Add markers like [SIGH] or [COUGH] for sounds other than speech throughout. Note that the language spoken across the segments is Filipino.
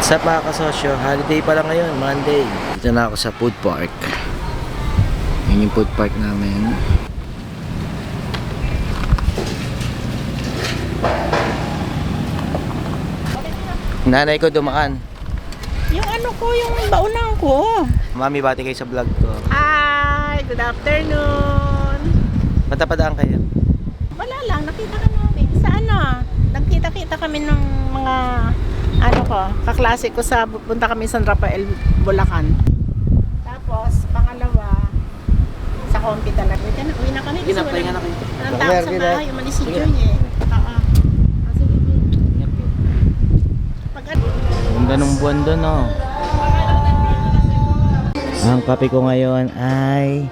What's up mga kasosyo? Holiday pa lang ngayon, Monday. Dito na ako sa food park. Yun yung food park namin. Nanay ko dumaan. Yung ano ko, yung baunang ko. Mami, bati kayo sa vlog ko. Hi! Good afternoon! Matapadaan kayo. Wala lang, nakita ka namin. Sa ano? Nagkita-kita kami ng mga ano ko, kaklase ko sa punta kami San Rafael, Bulacan. Tapos, pangalawa, sa Compi talaga. Uwi na, uwi na kami. Ginapay nga na kayo. Walang tao sa bahay, umalis si. Joy eh. Ah, ano, Ang ganong buwan doon, oh. Ang kape ko ngayon ay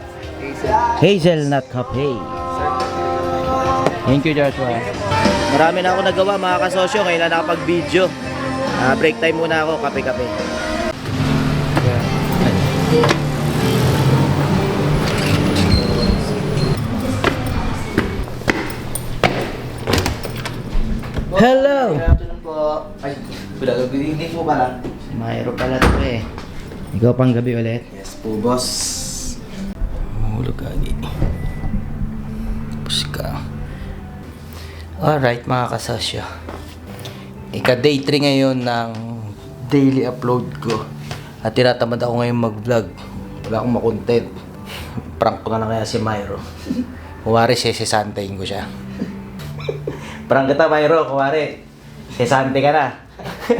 hazelnut cafe. Thank you, Joshua. Marami na ako nagawa, mga kasosyo. Ngayon na nakapag-video. Ah, break time muna ako, kape-kape. Hello! Good afternoon po. Ay, good evening po pala. Mayro pala to eh. Ikaw pang gabi ulit. Yes po, boss. Mahulog lagi. Tapos ka. Alright mga kasasya. Ika-day 3 ngayon ng daily upload ko. At tinatamad ako ngayon mag-vlog. Wala akong makontent. Prank ko na lang kaya si Myro. Kuwari, sesisantayin ko siya. Prank kita, Myro. Kuwari, sesante ka na.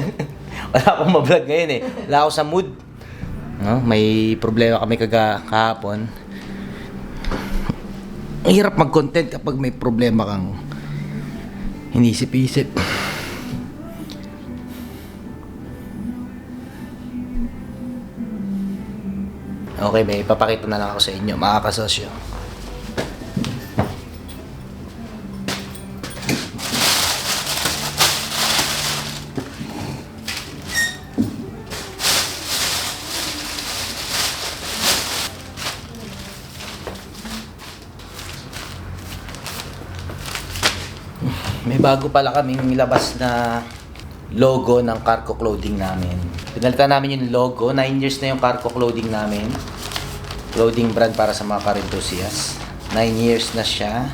[LAUGHS] Wala akong ma-vlog ngayon eh. Wala ako sa mood. No? May problema kami kaga kahapon. Ang hirap mag-content kapag may problema kang inisip-isip. Okay, may ipapakita na lang ako sa inyo, mga kasosyo. May bago pala kaming nilabas na logo ng Carco Clothing namin. Pinalitan namin yung logo. 9 years na yung Carco Clothing namin. Clothing brand para sa mga car enthusiasts. 9 years na siya.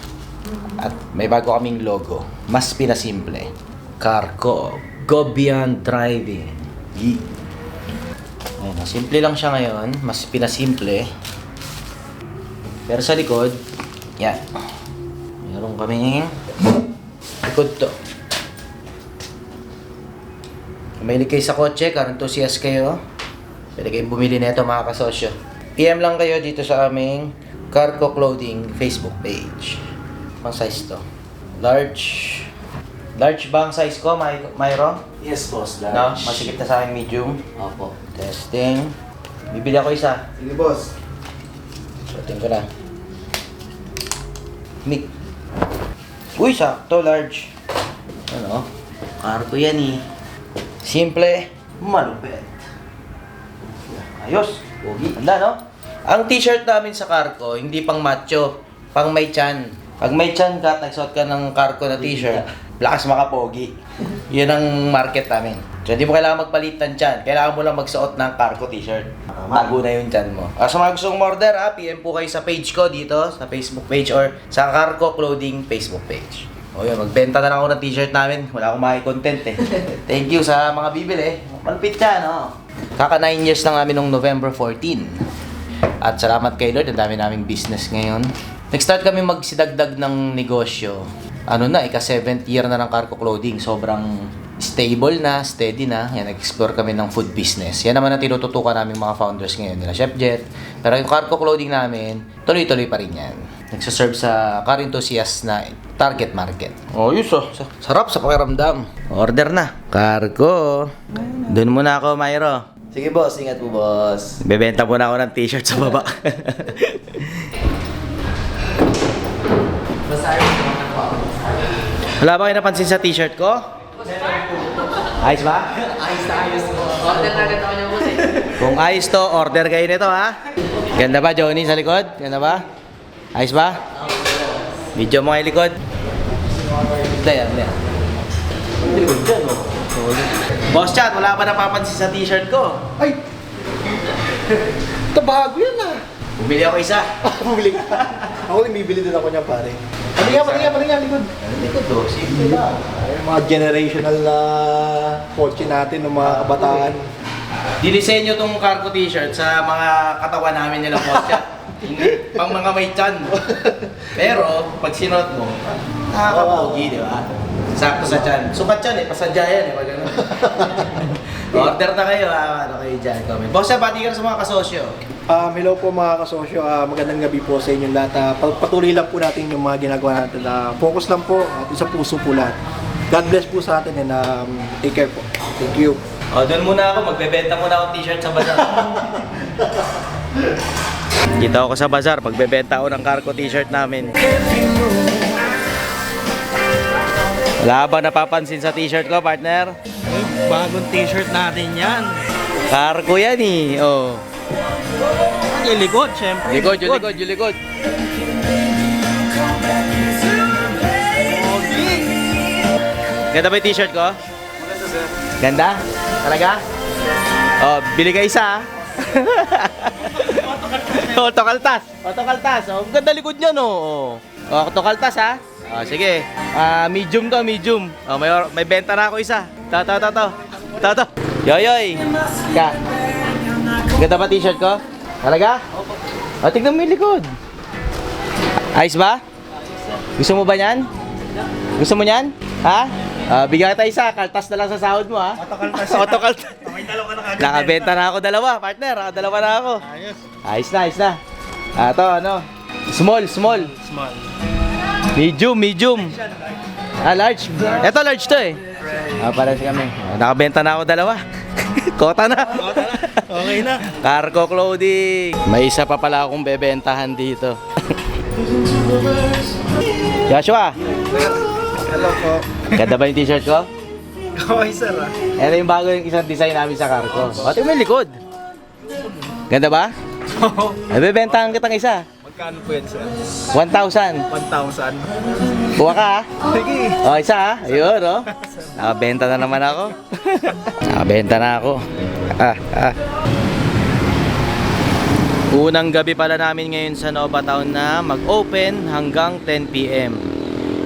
At may bago kaming logo. Mas pinasimple. Carco. Go beyond driving. Ye. Ayun, simple lang siya ngayon. Mas pinasimple. Pero sa likod, yan. Meron kaming likod to. Mahilig kayo sa kotse, car enthusiast kayo, pwede kayong bumili nito mga kasosyo. PM lang kayo dito sa aming Carco Clothing Facebook page. Pang size to. Large. Large ba ang size ko, May Mayro? Yes, boss. No? Large. Masikip na sa akin medium. Opo. Testing. Bibili ako isa. Sige, boss. Suotin ko na. Mic. Uy, sakto, large. Ano? Cargo yan eh. Simple, malupit. Ayos. Pogi. Handa, no? Ang t-shirt namin sa Carco, hindi pang macho, pang may chan. Pag may chan ka, nagsuot ka ng Carco na t-shirt, [LAUGHS] lakas makapogi. Yun ang market namin. So, hindi mo kailangan magpalit ng chan. Kailangan mo lang magsuot ng Carco t-shirt. Tago na yung chan mo. Ah, sa mga gustong order, ha, PM po kayo sa page ko dito, sa Facebook page or sa Carco Clothing Facebook page. O yun, magbenta na lang ako ng t-shirt namin. Wala akong maki-content eh. [LAUGHS] Thank you sa mga bibili. Malupit yan, no? Kaka 9 years na namin nung November 14. At salamat kay Lord, ang dami naming business ngayon. Nag-start kami magsidagdag ng negosyo. Ano na, ika 7th year na ng Carco Clothing. Sobrang stable na, steady na. Yan, nag-explore kami ng food business. Yan naman ang tinututukan namin mga founders ngayon nila, Chef Jet. Pero yung Carco Clothing namin, tuloy-tuloy pa rin yan. Nagsaserve sa car enthusiast na target market. Oh, yun so. Sarap sa pakiramdam. Order na. Cargo. Doon muna ako, Myro. Sige, boss. Ingat po, boss. Bebenta muna ako ng t-shirt sa baba. [LAUGHS] Wala ba kayo napansin sa t-shirt ko? Ayos ba? Ayos na ayos po. Order na agad ako niya, boss eh. Kung ayos to, order kayo nito ha. Ganda ba, Johnny, sa likod? Ganda ba? Ayos ba? Video mo kayo likod. Ganda yan, ganda yan. Likod dyan, oh. Boss Chat, wala ba napapansin sa t-shirt ko? Ay! Ito bago yan ah! Bumili ako isa. Bumili ka. Ako rin bibili din ako niyan pare. Ano nga, ano nga, ano nga, likod. Ko to, simple lang. Ay, mga generational na kotse natin ng mga kabataan. Dinisenyo tong cargo t-shirt sa mga katawan namin nila Boss Chat. [LAUGHS] Pang mga may chan. Pero, pag sinuot mo, nakakapogi, di ba? Sakto sa chan. Sukat chan eh, pasadya yan eh, pag ganun. [LAUGHS] Order na kayo, ah, ano kayo dyan, comment. Boss Chat, bati ka na sa mga kasosyo. Um, hello po mga kasosyo, Ah, magandang gabi po sa inyong lahat. Ah, patuloy lang po natin yung mga ginagawa natin. Ah, focus lang po at isa puso po lahat. God bless po sa atin and um, take care po. Thank you. O, doon muna ako. Magbebenta muna ako t-shirt sa bazar. [LAUGHS] Kita ako sa bazar. Magbebenta ako ng cargo t-shirt namin. Wala ba napapansin sa t-shirt ko, partner? Bagong t-shirt natin yan. Cargo yan eh. Oh. Yung likod, syempre. Likod, yung likod, yung likod. Ganda ba yung t-shirt ko? Maganda sir. Ganda? Talaga? Oh, bili ka isa. ah. Auto kaltas. [LAUGHS] Auto kaltas. Oh, ganda likod niya no. Oh, oh auto kaltas ha. Oh, sige. Ah, medium to, medium. Oh, may may benta na ako isa. To, to, to, to. To, to. Yoyoy. Ka. Ganda ba t-shirt ko? Talaga? Oh, tignan mo yung likod. Ayos ba? Gusto mo ba yan? Gusto mo yan? Ha? Ah, bigyan kita isa, kaltas na lang sa sahod mo ha. Autokaltas. [LAUGHS] Autokaltas. May dalaw ka na kagad. Nakabenta na ako dalawa, partner. Ah, dalawa na ako. Ayos. Ayos na, ayos na. Ah, to, ano? Small, small. Small. Medium, medium. Ah, large. Ito, large to eh. Ah, para kami. Ah, nakabenta na ako dalawa. [LAUGHS] Kota na. Okay na. Cargo clothing. May isa pa pala akong bebentahan dito. [LAUGHS] Joshua, Hello po. ganda ba yung t-shirt ko? Okay sir ah. Ito yung bago yung isang design namin sa cargo. O, tingnan mo yung likod. Ganda ba? Ay, bebentahan kitang isa. Magkano po yan sir? 1,000. 1,000. Kuha ka ha? Sige. O, isa ha? Ayun, o. Nakabenta na naman ako. Nakabenta na ako. Ah, ah. Unang gabi pala namin ngayon sa Nova Town na mag-open hanggang 10pm.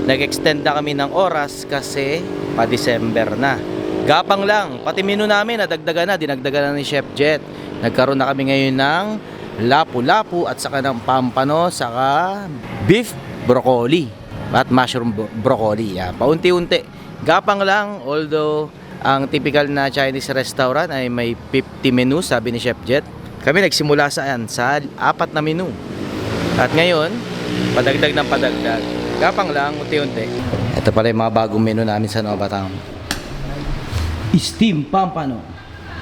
Nag-extend na kami ng oras kasi pa-December na. Gapang lang, pati menu namin nadagdagan na, dinagdagan na ni Chef Jet. Nagkaroon na kami ngayon ng lapu-lapu at saka ng pampano, saka beef broccoli at mushroom bro- broccoli. Yan. Paunti-unti. Gapang lang, although ang typical na Chinese restaurant ay may 50 menu, sabi ni Chef Jet. Kami nagsimula saan? Sa apat na menu. At ngayon, padagdag ng padagdag. Gapang lang, unti-unti. Ito pala yung mga bagong menu namin sa Nova Town. Steam pampano,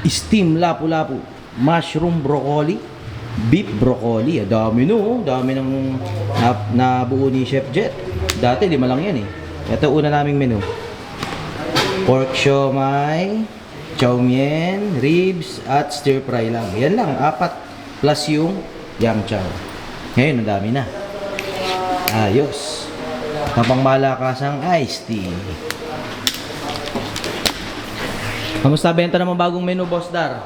steam lapu-lapu, mushroom broccoli, beef broccoli. Ah, Dami no, dami ng na, nabuo ni Chef Jet. Dati lima lang yan eh. Ito una naming menu. Pork siomai, chow mein, ribs, at stir fry lang. Yan lang, apat plus yung yam chow. Ngayon, ang dami na. Ayos. Kapang malakasang iced tea. Kamusta benta naman bagong menu, Boss Dar?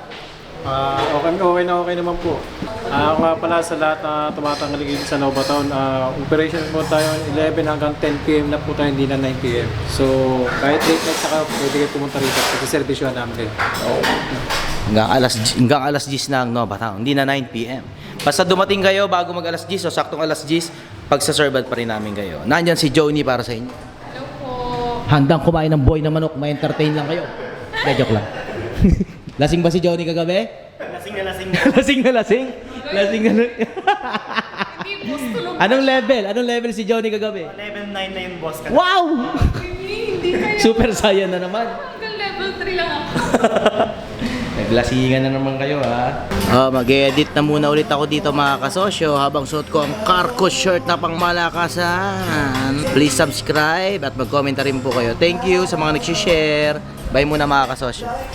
Ah, okay, okay na okay naman po. Ah, ako nga pala sa lahat na tumatanggal dito sa Nova Town, ah, operation po tayo 11 hanggang 10 p.m. na po tayo, hindi na 9 p.m. So, kahit late night saka pwede kayo pumunta rito kasi servisyohan namin kayo. Hanggang alas, hanggang alas 10 na ang Nova Town, hindi na 9 p.m. Basta dumating kayo bago mag alas 10 o saktong alas 10, pagsaservan pa rin namin kayo. Nandyan si Joni para sa inyo. Hello po. Handang kumain ng boy na manok, ma-entertain lang kayo. Hindi, joke lang. [LAUGHS] lasing ba si Joni kagabi? Lasing na lasing [LAUGHS] lasing na lasing? Lasing na Anong level? Anong level si Johnny kagabi? Level 9 na yung boss ka. Wow! Super Saiyan na naman. Level 3 lang ako. [LAUGHS] Naglasingan na naman kayo ha. Oh, mag-edit na muna ulit ako dito mga kasosyo habang suot ko ang Carco shirt na pang malakasan. Please subscribe at mag-comment rin po kayo. Thank you sa mga nag-share. Bye muna mga kasosyo.